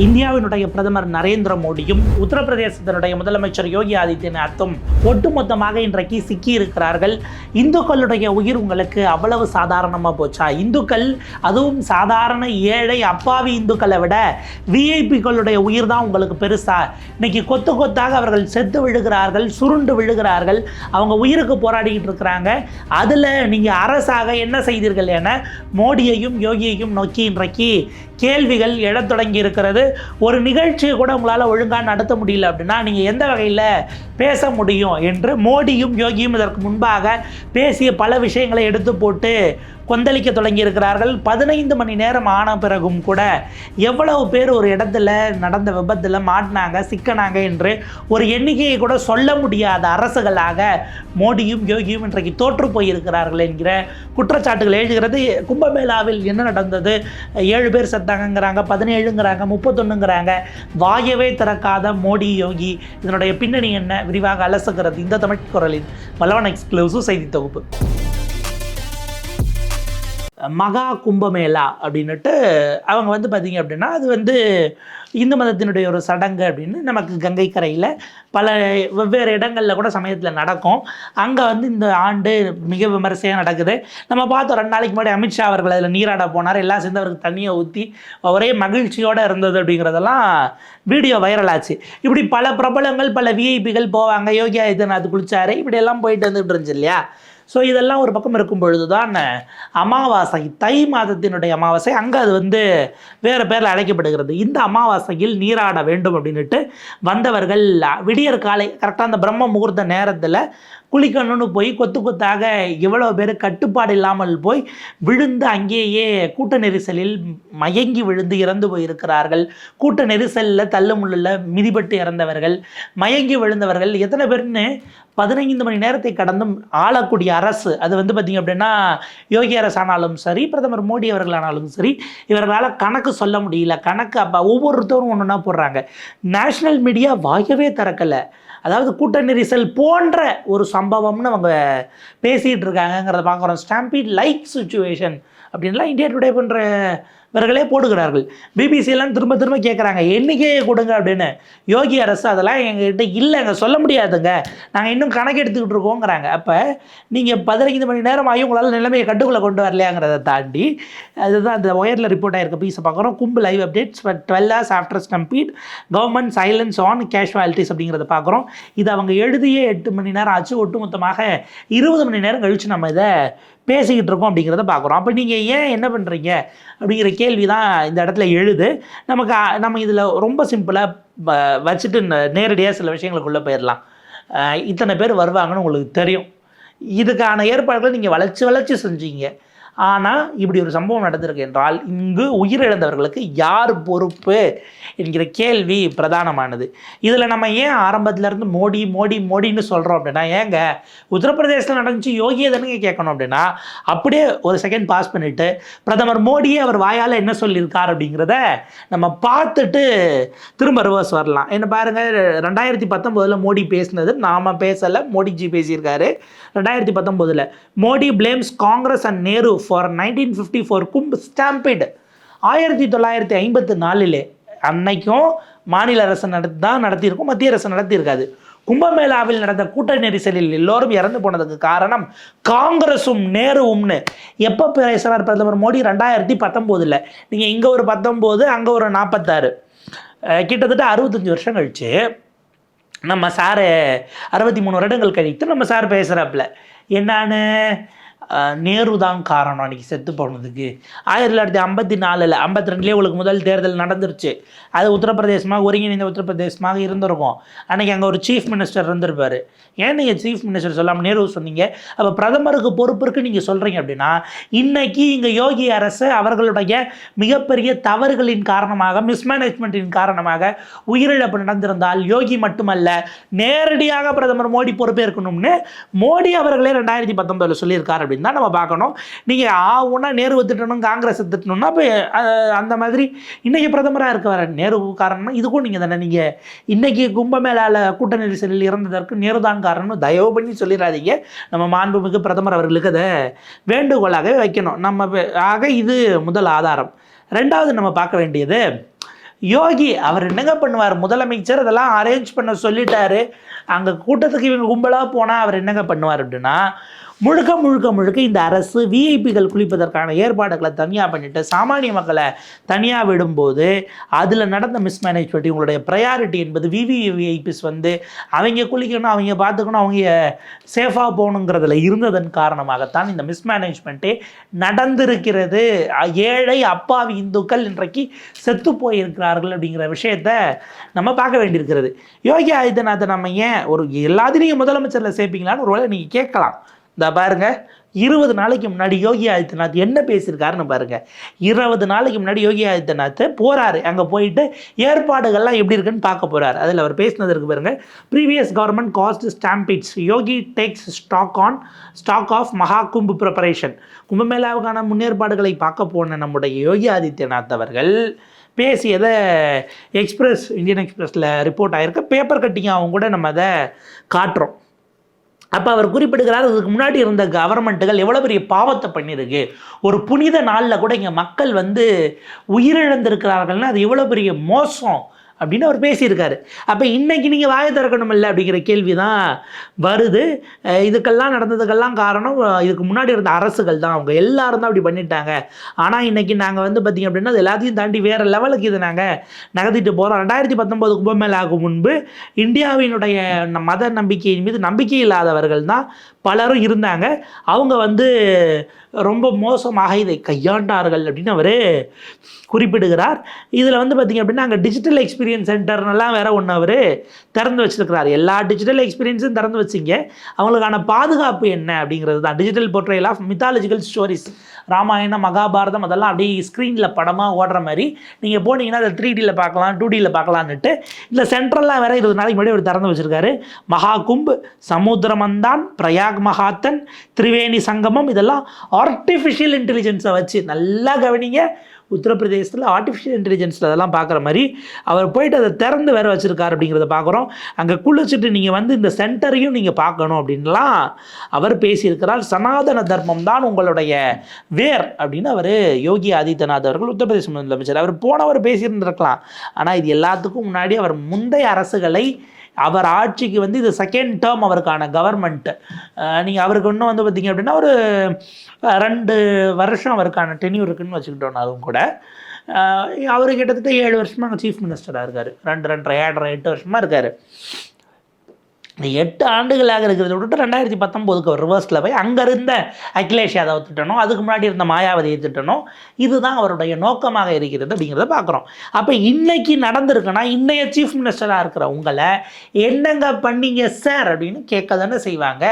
இந்தியாவினுடைய பிரதமர் நரேந்திர மோடியும் உத்தரப்பிரதேசத்தினுடைய முதலமைச்சர் யோகி ஆதித்யநாத்தும் ஒட்டுமொத்தமாக இன்றைக்கு சிக்கி இருக்கிறார்கள் இந்துக்களுடைய உயிர் உங்களுக்கு அவ்வளவு சாதாரணமாக போச்சா? இந்துக்கள் அதுவும் சாதாரண ஏழை அப்பாவி இந்துக்களை விட விஐபிக்களுடைய உயிர் தான் உங்களுக்கு பெருசா? இன்னைக்கு கொத்து கொத்தாக அவர்கள் செத்து விழுகிறார்கள் சுருண்டு விழுகிறார்கள். அவங்க உயிருக்கு போராடிக்கிட்டு இருக்கிறாங்க. அதில் நீங்கள் அரசாக என்ன செய்தீர்கள் என மோடியையும் யோகியையும் நோக்கி இன்றைக்கு கேள்விகள் எழத் தொடங்கி இருக்கிறது. ஒரு நிகழ்ச்சியை கூட உங்களால் ஒழுங்காக நடத்த முடியல அப்படின்னா நீங்கள் எந்த வகையில் பேச முடியும் என்று மோடியும் யோகியும் இதற்கு முன்பாக பேசிய பல விஷயங்களை எடுத்து போட்டு கொந்தளிக்க தொடங்கி இருக்கிறார்கள் பதினைந்து மணி நேரம் ஆன பிறகும் கூட எவ்வளவு பேர் ஒரு இடத்துல நடந்த விபத்தில் மாட்டினாங்க சிக்கனாங்க என்று ஒரு எண்ணிக்கையை கூட சொல்ல முடியாத அரசுகளாக மோடியும் யோகியும் இன்றைக்கு தோற்று போயிருக்கிறார்கள் என்கிற குற்றச்சாட்டுகள் எழுதுகிறது கும்பமேளாவில் என்ன நடந்தது? ஏழு பேர் செத்தாங்கங்கிறாங்க பதினேழுங்கிறாங்க முப்பத்தொன்னுங்கிறாங்க. வாயவே திறக்காத மோடி யோகி இதனுடைய பின்னணி என்ன? விரிவாக அலசுகிறது இந்த தமிழ் குரலின் வல்லவன் எக்ஸ்க்ளூசிவ் செய்தி தொகுப்பு. மகா கும்பமேளா அப்படின்னுட்டு அவங்க வந்து பார்த்திங்க அப்படின்னா அது வந்து இந்து மதத்தினுடைய ஒரு சடங்கு அப்படின்னு நமக்கு கங்கை கரையில் பல வெவ்வேறு இடங்களில் கூட சமயத்தில் நடக்கும். அங்கே வந்து இந்த ஆண்டு மிக விமரிசையாக நடக்குது. நம்ம பார்த்தோம் ரெண்டு நாளைக்கு முன்னாடி அமித்ஷா அவர்கள் அதில் நீராட போனார். எல்லாம் சேர்ந்து அவருக்கு தண்ணியை ஊற்றி ஒரே மகிழ்ச்சியோடு இருந்தது அப்படிங்கிறதெல்லாம் வீடியோ வைரல் ஆச்சு. இப்படி பல பிரபலங்கள் பல விஐபிகள் போவாங்க. யோகி ஆதித்யநாத் குளிச்சாரு. இப்படியெல்லாம் போயிட்டு வந்துட்டு இருந்துச்சு இல்லையா? ஸோ இதெல்லாம் ஒரு பக்கம் இருக்கும் பொழுது தான் அமாவாசை தை மாதத்தினுடைய அமாவாசை அங்கே அது வந்து வேறு பேரில் அழைக்கப்படுகிறது. இந்த அமாவாசையில் நீராட வேண்டும் அப்படின்னுட்டு வந்தவர்கள் விடியற் காலை கரெக்டாக அந்த பிரம்ம முகூர்த்த நேரத்தில் குளிக்கணும்னு போய் கொத்து கொத்தாக எவ்வளோ பேர் கட்டுப்பாடு இல்லாமல் போய் விழுந்து அங்கேயே கூட்ட நெரிசலில் மயங்கி விழுந்து இறந்து போயிருக்கிறார்கள். கூட்ட நெரிசலில் தள்ளுமுள்ளில் மிதிபட்டு இறந்தவர்கள் மயங்கி விழுந்தவர்கள் எத்தனை பேர்னு பதினைந்து மணி நேரத்தை கடந்தும் ஆளக்கூடிய அரசு அது வந்து பார்த்திங்க அப்படின்னா யோகி அரசு ஆனாலும் சரி பிரதமர் மோடி அவர்களானாலும் சரி இவர்களால் கணக்கு சொல்ல முடியல. கணக்கு அப்போ ஒவ்வொருத்தரும் ஒன்று ஒன்றா போடுறாங்க. நேஷ்னல் மீடியா வாயவே திறக்கலை. அதாவது கூட்ட நெரிசல் போன்ற ஒரு சம்பவம்னு அவங்க பேசிகிட்டு இருக்காங்கங்கிறத பார்க்குறோம் ஸ்டாம்பீட் லைக் சுச்சுவேஷன் அப்படின்லாம் இந்தியா டுடே பண்ணுற இவர்களே போடுகிறார்கள். பிபிசியெல்லாம் திரும்ப திரும்ப கேட்குறாங்க எண்ணிக்கையை கொடுங்க அப்படின்னு யோகி அரசு அதெல்லாம் எங்ககிட்ட இல்லைங்க சொல்ல முடியாதுங்க. நாங்கள் இன்னும் கணக்கு எடுத்துக்கிட்டு இருக்கோங்கிறாங்க. அப்போ நீங்கள் பதினைந்து மணி நேரம் ஆகி உங்களால் நிலைமையை கட்டுக்குள்ளே கொண்டு வரலையாங்கிறத தாண்டி அதுதான் அந்த ஒயரில் ரிப்போர்ட் ஆகிருக்க பீஸை பார்க்குறோம். Kumbh live updates twelve hours after stampede government silence on casualties அப்படிங்கிறத பார்க்குறோம். இது அவங்க எழுதியே எட்டு மணி நேரம் ஆச்சு. ஒட்டுமொத்தமாக இருபது மணி நேரம் கழித்து நம்ம இதை பேசிக்கிட்டு இருக்கோம் அப்படிங்கிறத பார்க்குறோம். அப்போ நீங்கள் ஏன் என்ன பண்ணுறீங்க அப்படிங்கிற கேள்வி தான் இந்த இடத்துல எழுது. நமக்கு நம்ம இதில் ரொம்ப சிம்பிளாக வச்சுட்டு ந- நேரடியாக சில விஷயங்களுக்குள்ளே போயிடலாம் இத்தனை பேர் வருவாங்கன்னு உங்களுக்கு தெரியும். இதுக்கான ஏற்பாடுகளை நீங்கள் வளர்ச்சி வளர்ச்சி செஞ்சீங்க. ஆனால் இப்படி ஒரு சம்பவம் நடந்திருக்கு என்றால் இங்கு உயிரிழந்தவர்களுக்கு யார் பொறுப்பு? என்கிற கேள்வி பிரதானமானது. இதில் நம்ம ஏன் ஆரம்பத்திலேருந்து மோடி மோடி மோடின்னு சொல்கிறோம் அப்படின்னா ஏங்க உத்தரப்பிரதேசத்தில் நடந்துச்சு யோகியை தானுங்க கேட்கணும் அப்படின்னா அப்படியே ஒரு செகண்ட் பாஸ் பண்ணிவிட்டு பிரதமர் மோடியே அவர் வாயால் என்ன சொல்லியிருக்கார் அப்படிங்கிறத நம்ம பார்த்துட்டு திரும்ப ரிவர்ஸ் வரலாம். என்ன பாருங்கள் ரெண்டாயிரத்தி பத்தொம்போதில் மோடி பேசினது நாம் பேசலை மோடிஜி பேசியிருக்காரு. ரெண்டாயிரத்தி பத்தொம்போதில் Modi blames Congress and Nehru for nineteen fifty four Kumbh stampede ஆயிரத்தி தொள்ளாயிரத்தி ஐம்பத்து நாலிலே அன்னைக்கும் மாநில அரசு நடத்தி தான் நடத்தியிருக்கும் மத்திய அரசு நடத்தியிருக்காது. கும்பமேளாவில் நடந்த கூட்ட நெரிசலில் எல்லோரும் இறந்து போனதுக்கு காரணம் காங்கிரஸும் நேருவும்னு. எப்போ பேசுகிறார் பிரதமர் மோடி? ரெண்டாயிரத்தி பத்தொம்போதில். நீங்கள் இங்கே ஒரு பத்தொம்போது அங்கே ஒரு நாற்பத்தாறு கிட்டத்தட்ட அறுபத்தஞ்சு வருஷம் கழிச்சு நம்ம சாரு அறுபத்தி மூணு வருடங்கள் கழித்து நம்ம சார் பேசுகிறாப்புல என்னான்னு நேரு தான் காரணம். அன்றைக்கி செத்து போனதுக்கு. ஆயிரத்தி தொள்ளாயிரத்தி ஐம்பத்தி நாலில் ஐம்பத்தி ரெண்டுலேயே உங்களுக்கு முதல் தேர்தல் நடந்துருச்சு. அது உத்தரப்பிரதேசமாக ஒருங்கிணைந்த உத்தரப்பிரதேசமாக இருந்திருக்கும். அன்றைக்கி அங்கே ஒரு சீஃப் மினிஸ்டர் இருந்திருப்பார். ஏன் நீங்கள் சீஃப் மினிஸ்டர் சொல்லாமல் நேரு சொன்னீங்க? அப்போ பிரதமருக்கு பொறுப்பு இருக்கு நீங்கள் சொல்கிறீங்க அப்படின்னா இன்னைக்கு இங்கே யோகி அரசு அவர்களுடைய மிகப்பெரிய தவறுகளின் காரணமாக மிஸ்மேனேஜ்மெண்ட்டின் காரணமாக உயிரிழப்பு நடந்திருந்தால் யோகி மட்டுமல்ல நேரடியாக பிரதமர் மோடி பொறுப்பேற்கணும்னு மோடி அவர்களே ரெண்டாயிரத்தி பத்தொன்பதில் சொல்லியிருக்கார் அப்படின்னு தான் நம்ம பார்க்கணும். நீங்கள் ஆவுன்னா நேரு திட்டணும் காங்கிரஸ் திட்டணும்னா இப்போ அந்த மாதிரி இன்றைக்கி பிரதமராக இருக்க வர நேரு காரணம்னா இதுக்கும் நீங்கள் தானே நீங்கள் இன்றைக்கி கும்பமேளாவில் கூட்ட நெரிசலில் இறந்ததற்கு நேரு தான் காரணம் தயவு பண்ணி சொல்லிடாதீங்க. நம்ம மாண்புமிகு பிரதமர் அவர்களுக்கு அதை வேண்டுகோளாகவே வைக்கணும். நம்ம ஆக இது முதல் ஆதாரம். ரெண்டாவது நம்ம பார்க்க வேண்டியது யோகி அவர் என்னங்க பண்ணுவார்? முதலமைச்சர் அதெல்லாம் அரேஞ்ச் பண்ண சொல்லிட்டாரு. அங்கே கூட்டத்துக்கு இவங்க கும்பலாக போனால் அவர் என்னங்க பண்ணுவார் அப்படின்னா முழுக்க முழுக்க முழுக்க இந்த அரசு விஐபிகள் குளிப்பதற்கான ஏற்பாடுகளை தனியாக பண்ணிட்டு சாமானிய மக்களை தனியாக விடும்போது அதில் நடந்த மிஸ்மேனேஜ்மெண்ட் உங்களுடைய ப்ரையாரிட்டி என்பது விவிஐபிஸ் வந்து அவங்க குளிக்கணும் அவங்க பார்த்துக்கணும் அவங்க சேஃபாக போகணுங்கிறதுல இருந்ததன் காரணமாகத்தான் இந்த மிஸ்மேனேஜ்மெண்ட்டே நடந்திருக்கிறது. ஏழை அப்பாவி இந்துக்கள் இன்றைக்கு செத்து போயிருக்கிறார்கள் அப்படிங்கிற விஷயத்த நம்ம பார்க்க வேண்டியிருக்கிறது. யோகி ஆதித்யநாத் நம்ம ஏன் ஒரு எல்லாத்தையும் முதலமைச்சரில் சேர்ப்பீங்களான்னு ஒரு வேலை நீங்கள் கேட்கலாம். இந்த பாருங்க. இருபது நாளைக்கு முன்னாடி யோகி ஆதித்யநாத் என்ன பேசியிருக்காருன்னு பாருங்க. இருபது நாளைக்கு முன்னாடி யோகி ஆதித்யநாத் போறாரு. அங்கே போயிட்டு ஏற்பாடுகள்லாம் எப்படி இருக்குன்னு பார்க்க போறாரு. அதில் அவர் பேசினது இருக்கு பாருங்க. Previous government cost stampedes Yogi takes stock on stock of Maha Kumbh preparation கும்பமேளாவுக்கான முன்னேற்பாடுகளை பார்க்க போன நம்முடைய யோகி ஆதித்யநாத் அவர்கள் பேசியதை எக்ஸ்பிரஸ் இந்தியன் எக்ஸ்பிரஸில் ரிப்போர்ட் ஆகிருக்கு பேப்பர் கட்டிங்காகவும் கூட நம்ம அதை காட்டுறோம். அப்போ அவர் குறிப்பிடுகிறார் இதுக்கு முன்னாடி இருந்த கவர்மெண்ட்டுகள் எவ்வளோ பெரிய பாவத்தை பண்ணியிருக்கு ஒரு புனித நாளில் கூட இங்கே மக்கள் வந்து உயிரிழந்திருக்கிறார்கள்னா அது எவ்வளோ பெரிய மோசம். அப்படின்னு அவர் பேசியிருக்காரு. அப்போ இன்றைக்கி நீங்கள் வாயை திறக்கணும் இல்லை அப்படிங்கிற கேள்வி தான் வருது இதுக்கெல்லாம் நடந்ததுக்கெல்லாம் காரணம் இதுக்கு முன்னாடி இருந்த அரசுகள் தான். அவங்க எல்லாரும் தான் அப்படி பண்ணிட்டாங்க. ஆனால் இன்னைக்கு நாங்கள் வந்து பார்த்திங்க அப்படின்னா அது எல்லாத்தையும் தாண்டி வேறு லெவலுக்கு இது நாங்கள் நகர்த்திட்டு போகிறோம் ரெண்டாயிரத்தி பத்தொம்போது கும்பமேளாவுக்கு முன்பு இந்தியாவினுடைய மத நம்பிக்கையின் மீது நம்பிக்கை இல்லாதவர்கள் தான் பலரும் இருந்தாங்க. அவங்க வந்து ரொம்ப மோசமாக இதை கையாண்டார்கள் அப்படின்னு அவர் குறிப்பிடுகிறார். இதில் வந்து பார்த்திங்க அப்படின்னா அங்கே டிஜிட்டல் எக்ஸ்பீரியன்ஸ் சென்டர்னெல்லாம் வேற ஒன்று அவர் திறந்து வச்சிருக்கிறார். எல்லா டிஜிட்டல் எக்ஸ்பீரியன்ஸும் திறந்து வச்சிங்க. அவங்களுக்கான பாதுகாப்பு என்ன அப்படிங்கிறது தான். Digital portrayal of mythological stories Ramayanam Mahabharatam அதெல்லாம் அப்படியே ஸ்க்ரீனில் படமாக ஓடுற மாதிரி நீங்கள் போனீங்கன்னா அதை த்ரீ டியில் பார்க்கலாம் டூ டியில் பார்க்கலான்னுட்டு இல்லை சென்ட்ரல்லாம் வேறு இருபது நாளைக்கு முன்னாடி அவர் திறந்து வச்சிருக்காரு. மகாகும்பு சமுத்திரமந்தான் பிரயாக் மகாத்தன் திரிவேணி சங்கமம் இதெல்லாம் ஆர்டிஃபிஷியல் இன்டெலிஜென்ஸை வச்சு நல்லா கவனிங்க. உத்தரப்பிரதேசத்தில் ஆர்டிஃபிஷியல் இன்டெலிஜென்ஸில் அதெல்லாம் பார்க்குற மாதிரி அவர் போயிட்டு அதை திறந்து வேற வச்சுருக்காரு அப்படிங்கிறத பார்க்குறோம். அங்கே குளிச்சுட்டு நீங்கள் வந்து இந்த சென்டரையும் நீங்கள் பார்க்கணும் அப்படின்லாம் அவர் பேசியிருக்கிறார். சனாதன தர்மம் தான் உங்களுடைய வேர் அப்படின்னு அவர் யோகி ஆதித்யநாத் அவர்கள் உத்தரப்பிரதேச முதலமைச்சர். அவர் போனவர் பேசியிருந்திருக்கலாம். ஆனால் இது எல்லாத்துக்கும் முன்னாடி அவர் முந்தைய அரசுகளை அவர் ஆட்சிக்கு வந்து இது செகண்ட் டேர்ம் அவருக்கான கவர்மெண்ட்டு நீங்கள் அவருக்கு இன்னும் வந்து பார்த்தீங்க அப்படின்னா ஒரு ரெண்டு வருஷம் அவருக்கான டென்யூர் இருக்குன்னு வச்சுக்கிட்டோம்னாலும் கூட. அவர் கிட்டத்தட்ட ஏழு வருஷமாக அங்கே சீஃப் மினிஸ்டராக இருக்கார். ரெண்டு ரெண்டரை ஏழரை எட்டு வருஷமாக இருக்கார். எட்டு ஆண்டுகளாக இருக்கிறத விட்டுட்டு ரெண்டாயிரத்தி பத்தொம்போதுக்கு ஒரு ரிவர்ஸில் போய் அங்கே இருந்த அகிலேஷ் யாதவ் திட்டணும் அதுக்கு முன்னாடி இருந்த மாயாவதியை திட்டணும் இதுதான் அவருடைய நோக்கமாக இருக்கிறது அப்படிங்கிறத பார்க்குறோம். அப்போ இன்றைக்கி நடந்திருக்குன்னா இன்றைய சீஃப் மினிஸ்டராக இருக்கிற உங்களை என்னங்க பண்ணீங்க சார் அப்படின்னு கேட்க தானே செய்வாங்க.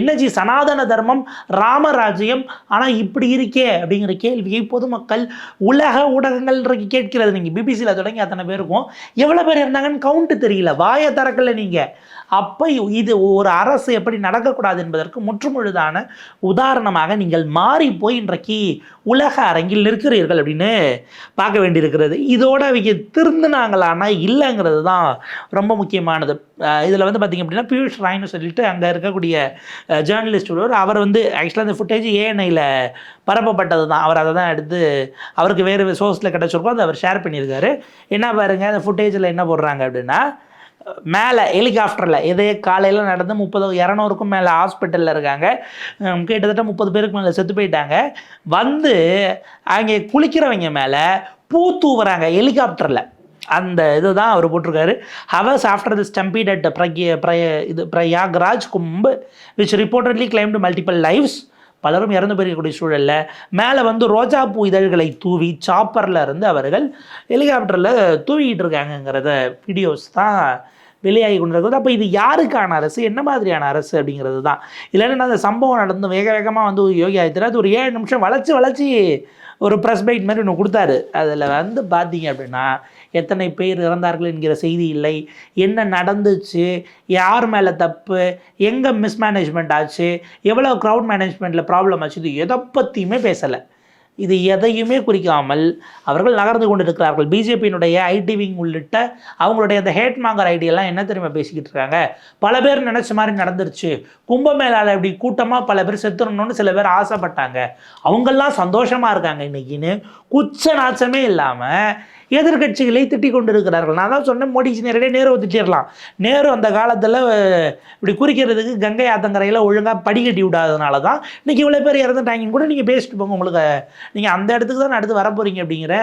என்ன ஜி சனாதன தர்மம் ராமராஜ்யம் ஆனால் இப்படி இருக்கே அப்படிங்கிற கேள்வியை பொதுமக்கள் உலக ஊடகங்கள் இன்றைக்கு கேட்கிறது. நீங்கள் பிபிசியில் தொடங்கி அத்தனை பேருக்கும் எவ்வளோ பேர் இருந்தாங்கன்னு கவுண்ட்டு தெரியல. வாயை திறக்கல நீங்கள் அப்போ இது ஒரு அரசு எப்படி நடக்கக்கூடாது என்பதற்கு முற்றுமுழுதான உதாரணமாக நீங்கள் மாறி போய் இன்றைக்கு உலக அரங்கில் நிற்கிறீர்கள் அப்படின்னு பார்க்க வேண்டியிருக்கிறது. இதோட அவங்க திருந்துனாங்களானா இல்லைங்கிறது தான் ரொம்ப முக்கியமானது. இதில் வந்து பார்த்திங்க அப்படின்னா பியூஷ் ராய்னு சொல்லிட்டு அங்கே இருக்கக்கூடிய ஜேர்னலிஸ்ட் ஒருவர் அவர் வந்து ஆக்சுவலாக அந்த ஃபுட்டேஜ் ஏஎன்ஐயில் பரப்பப்பட்டது தான். அவர் அதை தான் எடுத்து அவருக்கு வேறு சோர்ஸில் கிடச்சிருக்கோம் அதை அவர் ஷேர் பண்ணியிருக்காரு. என்ன பாருங்கள் அந்த ஃபுட்டேஜில் என்ன போடுறாங்க அப்படின்னா மேலே ஹெலிகாப்டரில் இதே காலையில் நடந்து முப்பது இரநூறுக்கும் மேலே ஹாஸ்பிட்டலில் இருக்காங்க. கிட்டத்தட்ட முப்பது பேருக்கு மேலே செத்து போயிட்டாங்க. வந்து அங்கே குளிக்கிறவங்க மேலே பூ தூவுறாங்க ஹெலிகாப்டரில் அந்த இதுதான் அவர் போட்டிருக்காரு. Hours after the stampede at பிரக்ய பிரய இது Prayagraj Kumbh which reportedly claimed multiple lives பலரும் இறந்து போயிருக்கக்கூடிய சூழலில் மேலே வந்து ரோஜா பூ இதழ்களை தூவி சாப்பரில் இருந்து அவர்கள் ஹெலிகாப்டரில் தூவிக்கிட்டு இருக்காங்கங்கிறத வீடியோஸ் தான் வெளியாகி கொண்டிருக்கிறது. அப்போ இது யாருக்கான அரசு? என்ன மாதிரியான அரசு அப்படிங்கிறது தான். இல்லைன்னா அந்த சம்பவம் நடந்து வேக வேகமாக வந்து யோகி ஆதித்யநாத் ஒரு ஏழு நிமிஷம் வளைச்சி வளைச்சி ஒரு ப்ரெஸ் பைட் மாதிரி ஒன்று கொடுத்தாரு. அதில் வந்து பார்த்தீங்க அப்படின்னா எத்தனை பேர் இறந்தார்கள் என்கிற செய்தி இல்லை. என்ன நடந்துச்சு? யார் மேலே தப்பு? எங்கே மிஸ்மேனேஜ்மெண்ட் ஆச்சு? எவ்வளோ க்ரௌட் மேனேஜ்மெண்ட்டில் ப்ராப்ளம் ஆச்சு இது எதை பற்றியுமே பேசலை. இது எதையுமே குறிக்காமல் அவர்கள் நகர்ந்து கொண்டிருக்கிறார்கள். பிஜேபியினுடைய ஐடி விங் உள்ளிட்ட அவங்களுடைய அந்த ஹேட் மாங்கர் ஐடியெல்லாம் என்ன தெரியுமா பேசிக்கிட்டு இருக்காங்க? பல பேர் நினச்ச மாதிரி நடந்துருச்சு. கும்பமேளாவில் இப்படி கூட்டமாக பல பேர் செத்துடணும்னு சில பேர் ஆசைப்பட்டாங்க. அவங்கெல்லாம் சந்தோஷமாக இருக்காங்க இன்னைக்குன்னு. குச்ச நாச்சமே இல்லாமல் எதிர்க்கட்சிகளை திட்டிக் கொண்டிருக்கிறார்கள். நான் தான் சொன்னேன் மோடிஜி நேரடியாக நேரு திட்டிடலாம் நேரு அந்த காலத்தில் இப்படி குறிக்கிறதுக்கு கங்கை ஆத்தங்கரையில் ஒழுங்காக படிக்கட்டி விடாதனால தான் இன்றைக்கி இவ்வளோ பேர் இறந்துட்டாங்கன்னு கூட நீங்கள் பேசிட்டு போங்க. உங்களுக்கு நீங்கள் அந்த இடத்துக்கு தான் அடுத்து வரப்போகிறீங்க அப்படிங்கிற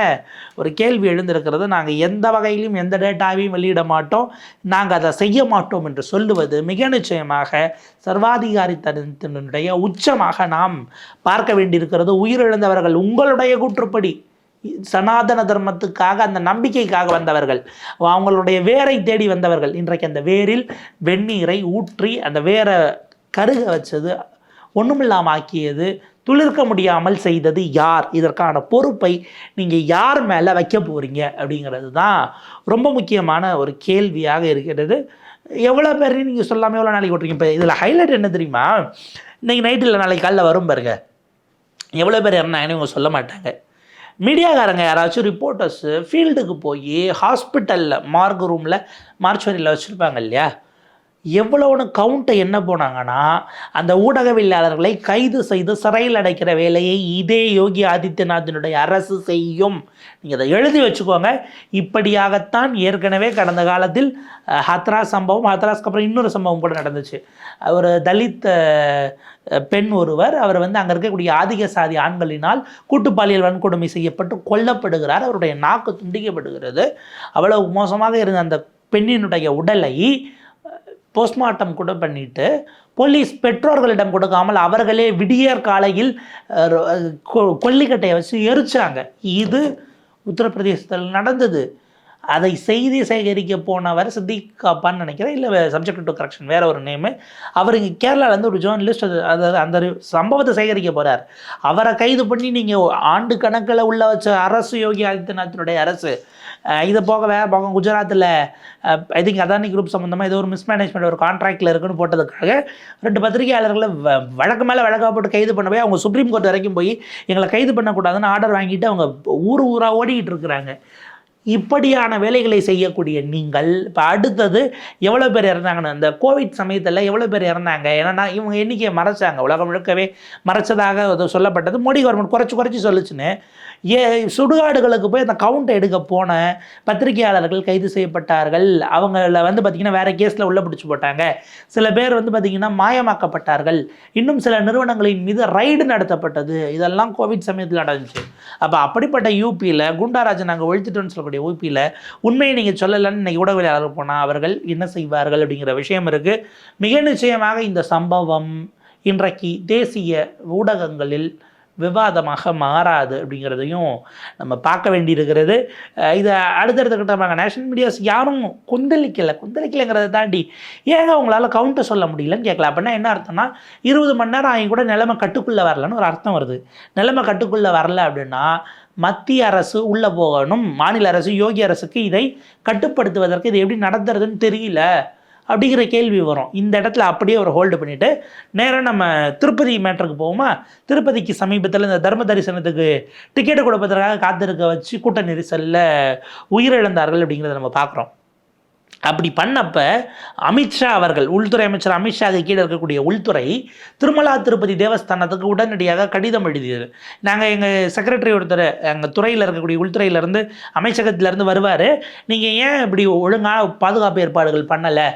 ஒரு கேள்வி எழுந்திருக்கிறது. நாங்கள் எந்த வகையிலும் எந்த டேட்டாவையும் வெளியிட மாட்டோம். நாங்கள் அதை செய்ய மாட்டோம் என்று சொல்லுவது மிக நிச்சயமாக சர்வாதிகாரித்தனத்தினுடைய உச்சமாக நாம் பார்க்க வேண்டியிருக்கிறது. உயிரிழந்தவர்கள் உங்களுடைய கூற்றுப்படி சனாதன தர்மத்துக்காக அந்த நம்பிக்கைக்காக வந்தவர்கள் அவங்களுடைய வேரை தேடி வந்தவர்கள் இன்றைக்கு அந்த வேரில் வெந்நீரை ஊற்றி அந்த வேரை கருக வச்சது ஒன்றுமில்லாமல் ஆக்கியது துளிர்க்க முடியாமல் செய்தது யார்? இதற்கான பொறுப்பை நீங்கள் யார் மேலே வைக்க போகிறீங்க அப்படிங்கிறது தான் ரொம்ப முக்கியமான ஒரு கேள்வியாக இருக்கிறது எவ்வளோ பேர் நீங்கள் சொல்லாமல் எவ்வளோ நாளைக்கு விட்றீங்க இப்போ இதில் ஹைலைட் என்ன தெரியுமா? இன்றைக்கி நைட்டில் நாளைக்கு காலைல வரும் பாருங்க. எவ்வளோ பேர் இறந்தாங்கன்னு இவங்க சொல்ல மாட்டாங்க. மீடியாக்காரங்க யாராச்சும் ரிப்போர்ட்டர்ஸு ஃபீல்டுக்கு போய் ஹாஸ்பிட்டலில் மார்க் ரூமில் மார்ச்சுவரியில் வச்சுருப்பாங்க இல்லையா? எவ்வளோன்னு கவுண்ட்டை என்ன போனாங்கன்னா அந்த ஊடகவியலாளர்களை கைது செய்து சிறையில் அடைக்கிற வேலையை இதே யோகி ஆதித்யநாத்தினுடைய அரசு செய்யும். நீங்கள் அதை எழுதி வச்சுக்கோங்க. இப்படியாகத்தான் ஏற்கனவே கடந்த காலத்தில் ஹத்ராஸ் சம்பவம் ஹத்ராஸ்க்கு அப்புறம் இன்னொரு சம்பவம் கூட நடந்துச்சு. ஒரு தலித் பெண் ஒருவர் அவர் வந்து அங்கே இருக்கக்கூடிய ஆதிக்க சாதி ஆண்களினால் கூட்டுப்பாலியல் வன்கொடுமை செய்யப்பட்டு கொல்லப்படுகிறார். அவருடைய நாக்கு துண்டிக்கப்படுகிறது. அவ்வளவு மோசமாக இருந்த அந்த பெண்ணினுடைய உடலை போஸ்ட்மார்ட்டம் கூட பண்ணிட்டு போலீஸ் பெற்றோர்களிடம் கொடுக்காமல் அவர்களே விடியற் காலையில் கொ- கொல்லிக்கட்டையை வச்சு எரிச்சாங்க. இது உத்தரப்பிரதேசத்தில் நடந்தது. அதை செய்தி சேகரிக்க போனவர் சித்திக் காப்பான்னு நினைக்கிறேன். இல்லை சப்ஜெக்ட் டு கரெக்ஷன் வேறு ஒரு நேமு அவர் இங்கே கேரளாவிலேருந்து ஒரு ஜேர்னலிஸ்ட் அது அதாவது அந்த சம்பவத்தை சேகரிக்க போகிறார் அவரை கைது பண்ணி நீங்கள் ஆண்டு கணக்கில் உள்ள வச்ச அரசு யோகி ஆதித்யநாத்தினுடைய அரசு இதை இது போக வேற பக்கம் குஜராத்தில் ஐ திங்க் அதானி குரூப் சம்மந்தமாக ஏதோ ஒரு மிஸ்மேனேஜ்மெண்ட் ஒரு கான்ட்ராக்டில் இருக்குன்னு போட்டதுக்காக ரெண்டு பத்திரிகையாளர்களை வ- வழக்கு மேலே வழக்காக போட்டு கைது பண்ண போய் அவங்க சுப்ரீம் கோர்ட் வரைக்கும் போய் எங்களை கைது பண்ணக்கூடாதுன்னு ஆர்டர் வாங்கிட்டு அவங்க ஊர் ஊராக ஓடிக்கிட்டு இருக்கிறாங்க. இப்படியான வேலைகளை செய்யக்கூடிய நீங்கள் இப்போ அடுத்தது எவ்வளோ பேர் இறந்தாங்கன்னு அந்த கோவிட் சமயத்தில் எவ்வளோ பேர் இறந்தாங்க? ஏன்னா இவங்க எண்ணிக்கையை மறைச்சாங்க. உலகம் முழுக்கவே மறைச்சதாக சொல்லப்பட்டது. மோடி கவர்மெண்ட் குறைச்சி குறைச்சி சொல்லுச்சுன்னு. ஏ சுடுகாடுகளுக்கு போய் அந்த கவுண்டை எடுக்க போன பத்திரிகையாளர்கள் கைது செய்யப்பட்டார்கள். அவங்கள வந்து பார்த்திங்கன்னா வேறு கேஸில் உள்ள பிடிச்சி போட்டாங்க. சில பேர் வந்து பார்த்திங்கன்னா மாயமாக்கப்பட்டார்கள். இன்னும் சில நிறுவனங்களின் மீது ரைடு நடத்தப்பட்டது. இதெல்லாம் கோவிட் சமயத்தில் நடந்துச்சு. அப்போ அப்படிப்பட்ட யூபியில் குண்டாராஜன் நாங்கள் ஒழித்துட்டோன்னு சொல்லக்கூடிய யூபியில் உண்மையை நீங்கள் சொல்லலைன்னு இன்னைக்கு ஊடகவியலாளர் போனால் அவர்கள் என்ன செய்வார்கள் அப்படிங்கிற விஷயம் இருக்குது மிக நிச்சயமாக இந்த சம்பவம் இன்றைக்கு தேசிய ஊடகங்களில் விவாதமாக மாறாது அப்படிங்கிறதையும் நம்ம பார்க்க வேண்டியிருக்கிறது. இதை அடுத்தடுத்த கட்டமாக நேஷனல் மீடியாஸ் யாரும் கொந்தளிக்கலை. கொந்தளிக்கலைங்கிறத தாண்டி ஏங்க அவங்களால கவுண்டர் சொல்ல முடியலன்னு கேட்கல. அப்படின்னா என்ன அர்த்தம்னா இருபது மணி நேரம் ஆகி கூட நிலைமை கட்டுக்குள்ளே வரலன்னு ஒரு அர்த்தம் வருது. நிலைமை கட்டுக்குள்ளே வரல அப்படின்னா மத்திய அரசு உள்ளே போகணும். மாநில அரசு யோகி அரசுக்கு இதை கட்டுப்படுத்துவதற்கு இது எப்படி நடத்துறதுன்னு தெரியல அப்படிங்கிற கேள்வி வரும். இந்த இடத்துல அப்படியே ஒரு ஹோல்டு பண்ணிவிட்டு நேராக நம்ம திருப்பதி மேட்டருக்கு போவோமா? திருப்பதிக்கு சமீபத்தில் இந்த தர்ம தரிசனத்துக்கு டிக்கெட்டு கொடுப்பதற்காக காத்திருக்க வச்சு கூட்ட நெரிசலில் உயிரிழந்தார்கள் அப்படிங்கிறத நம்ம பார்க்குறோம். அப்படி பண்ணப்ப அமித்ஷா அவர்கள் உள்துறை அமைச்சர் அமித்ஷாவுக்கு கீழே இருக்கக்கூடிய உள்துறை திருமலா திருப்பதி தேவஸ்தானத்துக்கு உடனடியாக கடிதம் எழுதியது. நாங்கள் எங்கள் செக்ரட்டரி ஒருத்தர் எங்கள் துறையில் இருக்கக்கூடிய உள்துறையிலேருந்து அமைச்சகத்திலேருந்து வருவார். நீங்கள் ஏன் இப்படி ஒழுங்காக பாதுகாப்பு ஏற்பாடுகள் பண்ணலை?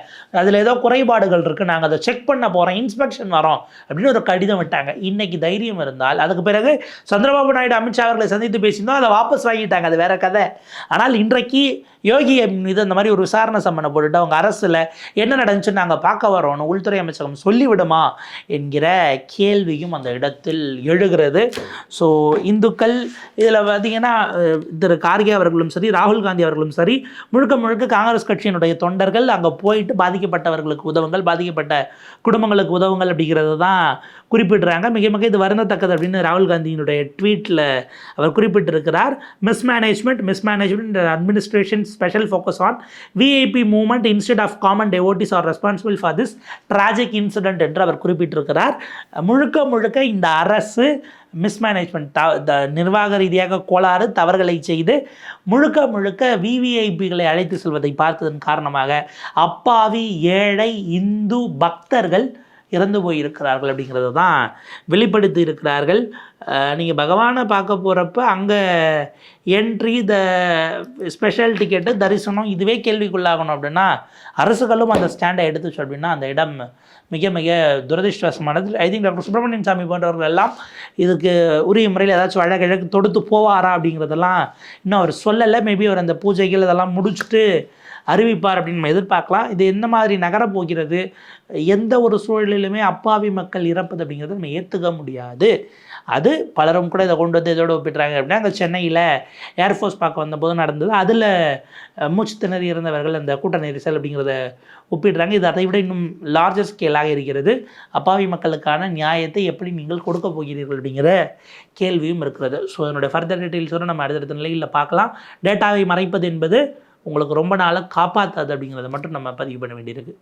அதில் ஏதோ குறைபாடுகள் இருக்குது நாங்கள் அதை செக் பண்ண போகிறோம் இன்ஸ்பெக்ஷன் வரோம் அப்படின்னு ஒரு கடிதம் விட்டாங்க. இன்னைக்கு தைரியம் இருந்தால் அதுக்கு பிறகு சந்திரபாபு நாயுடு அமித்ஷா அவர்களை சந்தித்து பேசியிருந்தோம் அதை வாபஸ் வாங்கிட்டாங்க அது வேற கதை. ஆனால் இன்றைக்கு யோகி மீது அந்த மாதிரி ஒரு விசாரணை சம்மனை போட்டுட்டு அவங்க அரசில் என்ன நடந்துச்சுன்னு நாங்கள் பார்க்க வரோம்னு உள்துறை அமைச்சகம் சொல்லிவிடுமா என்கிற கேள்வியும் அந்த இடத்தில் எழுகிறது. ஸோ இந்துக்கள் இதில் பார்த்தீங்கன்னா திரு கார்கே அவர்களும் சரி ராகுல் காந்தி அவர்களும் சரி முழுக்க முழுக்க காங்கிரஸ் கட்சியினுடைய தொண்டர்கள் அங்கே போயிட்டு பாதிக்கப்பட்டவர்களுக்கு உதவுங்கள் பாதிக்கப்பட்ட குடும்பங்களுக்கு உதவுங்கள் அப்படிங்கிறது தான் குறிப்பிடுறாங்க. மிக மிக இது வருந்தத்தக்கது அப்படின்னு ராகுல் காந்தியினுடைய ட்வீட்டில் அவர் குறிப்பிட்டிருக்கிறார். Mismanagement mismanagement administration special focus on VIP movement instead of common devotees are responsible for this tragic incident என்று அவர் குறிப்பிட்டிருக்கிறார். முழுக்க முழுக்க இந்த அரசு மிஸ்மேனேஜ்மெண்ட் த த நிர்வாக ரீதியாக கோளாறு தவறுகளை செய்து முழுக்க முழுக்க விவிஐபிகளை அழைத்து செல்வதை பார்த்ததன் காரணமாக அப்பாவி ஏழை இந்து பக்தர்கள் இறந்து போயிருக்கிறார்கள் அப்படிங்கிறத தான் வெளிப்படுத்தி இருக்கிறார்கள். நீங்கள் பகவானை பார்க்க போகிறப்ப அங்கே என்ட்ரி த ஸ்பெஷல் டிக்கெட்டு தரிசனம் இதுவே கேள்விக்குள்ளாகணும் அப்படின்னா அரசுகளும் அந்த ஸ்டாண்டை எடுத்துச்சு அப்படின்னா அந்த இடம் மிக மிக துரதிருஷ்டவசமானது. I think doctor Subramanian Swamy போன்றவர்கள் எல்லாம் இதுக்கு உரிய முறையில் ஏதாச்சும் வழக்கு தொடுத்து போவாரா அப்படிங்கிறதெல்லாம் இன்னும் அவர் சொல்லலை. மேபி அவர் அந்த பூஜைகள் இதெல்லாம் முடிச்சுட்டு அறிவிப்பார் அப்படின்னு நம்ம எதிர்பார்க்கலாம். இது எந்த மாதிரி நகரப் போகிறது எந்த ஒரு சூழலிலுமே அப்பாவி மக்கள் இறப்பது அப்படிங்கிறத நம்ம ஏற்றுக்க முடியாது. அது பலரும் கூட இதை கொண்டு வந்து இதோடு ஒப்பிடுறாங்க. அப்படின்னா அங்கே சென்னையில் ஏர்ஃபோர்ஸ் பார்க்க வந்தபோது நடந்தது. அதில் மூச்சு திணறி இருந்தவர்கள் அந்த கூட்ட நெரிசல் அப்படிங்கிறத ஒப்பிடுறாங்க. இது அதை விட இன்னும் லார்ஜர் ஸ்கேலாக இருக்கிறது. அப்பாவி மக்களுக்கான நியாயத்தை எப்படி நீங்கள் கொடுக்க போகிறீர்கள் அப்படிங்கிற கேள்வியும் இருக்கிறது. ஸோ அதனுடைய ஃபர்தர் டீட்டெயில்ஸோடு நம்ம அடுத்தடுத்த நிலையில் பார்க்கலாம். டேட்டாவை மறைப்பது என்பது உங்களுக்கு ரொம்ப நாளாக காப்பாற்றாது அப்படிங்கிறத மட்டும் நம்ம பதிவு பண்ண வேண்டியிருக்கு.